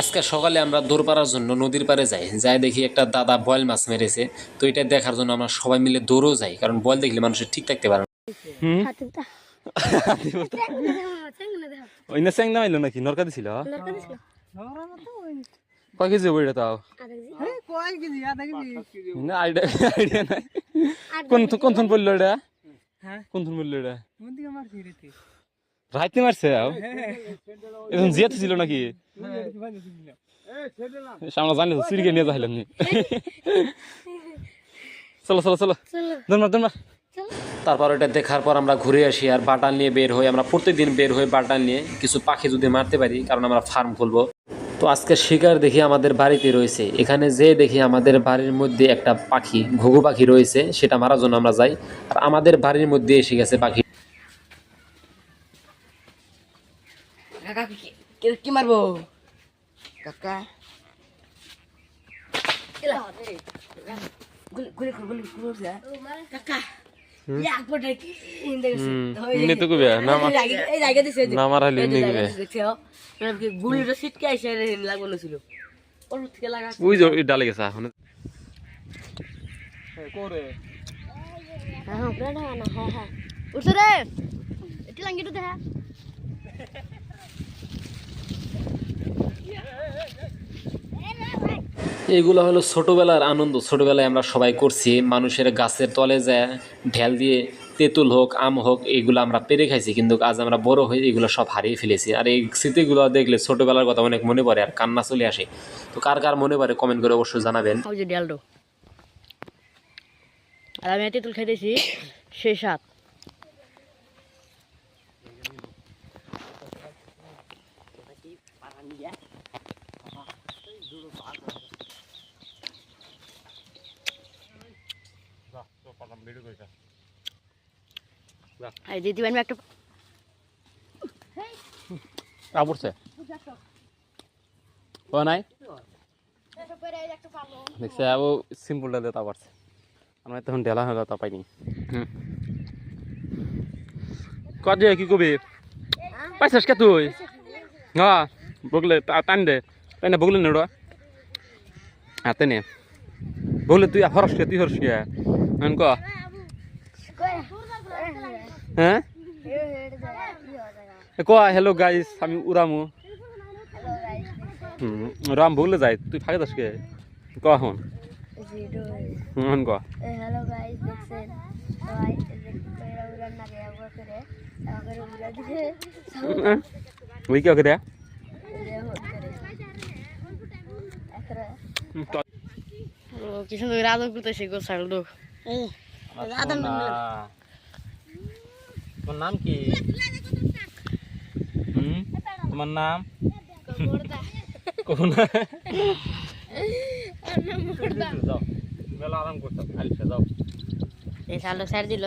আজকে সকালে আমরা দৌড় পাড়ার জন্য নদীর পাড়ে যাই। যাই দেখি একটা দাদা বয়েল মাছ মেরেছে। তো এটা দেখার জন্য আমরা সবাই মিলে দৌড়ও যাই কারণ বয়েল দেখলে মানুষের ঠিক থাকতে পারে না। হাতিটা। ওই না স্যাং নাকি? নরকা দিছিল? কয় কেজি বইটা তাও? কোন কোন এটা? কোন থন বলল এটা? রাইতে মারছে এখন জিয়াতে ছিল নাকি? সামনে জানি তো সিরিকে নিয়ে যাইলাম নি। চলো চলো চলো। ধন্যবাদ ধন্যবাদ তারপর এটা দেখার পর আমরা ঘুরে আসি আর বাটাল নিয়ে বের হই। আমরা প্রত্যেকদিন বের হই বাটাল নিয়ে। কিছু পাখি যদি মারতে পারি কারণ আমরা ফার্ম খুলবো। তো আজকে শিকার দেখি আমাদের বাড়িতে রয়েছে। এখানে যে দেখি আমাদের বাড়ির মধ্যে একটা পাখি ঘুঘু পাখি রয়েছে। সেটা মারার জন্য আমরা যাই। আর আমাদের বাড়ির মধ্যে এসে গেছে পাখি। কাকা কি- মারবো? কাকা। ডালে গেছে এখন। হ্যাঁ হ্যাঁ হ্যাঁ হ্যাঁ। উঠছে রে। এটি লাঙ্গি দেখা এগুলো হলো ছোটোবেলার আনন্দ। ছোটোবেলায় আমরা সবাই করছি, মানুষের গাছের তলে যায়, ঢেল দিয়ে তেঁতুল হোক, আম হোক, এগুলো আমরা পেরে খাইছি। কিন্তু আজ আমরা বড় হয়ে এগুলো সব হারিয়ে ফেলেছি। আর এই স্মৃতিগুলো দেখলে ছোটোবেলার কথা অনেক মনে পড়ে আর কান্না চলে আসে। তো কার কার মনে পড়ে কমেন্ট করে অবশ্যই জানাবেন। আর আমি তেঁতুল খাইতেছি সেই সাত এই দিদি আমি একটা আবরছে ও নাই? দেখছে ও সিম্পল ডালে তা পারছে আমরা তখন ডেলা হলো তা পাইনি। কত কি কবি? পাইছিস কে তুই? হ্যাঁ বগলে তা- টান দে। টান দে বগলে নেড়ো। হাতে নে। বগলে তুই হরস কে তুই হরস কে? ক? হ্যাঁ? এ ক হ্যালো গাইস আমি হুম রাম বগলে যাই তুই ফাঁকে যাস কে? ক এখন? হুম ক হ্যালো গাইস দেখছেন সবাই উড়ান না গে করে আমাকে উড়া দিয়ে ওই কে করে রেহন করে কি সুন্দর আদর করতেছে গো ছাগল তোমার নাম কি? হুম? তোমার নাম? কোন যাও মেলা আরাম করতে আলিশা যাও। এই সালো সার দিল।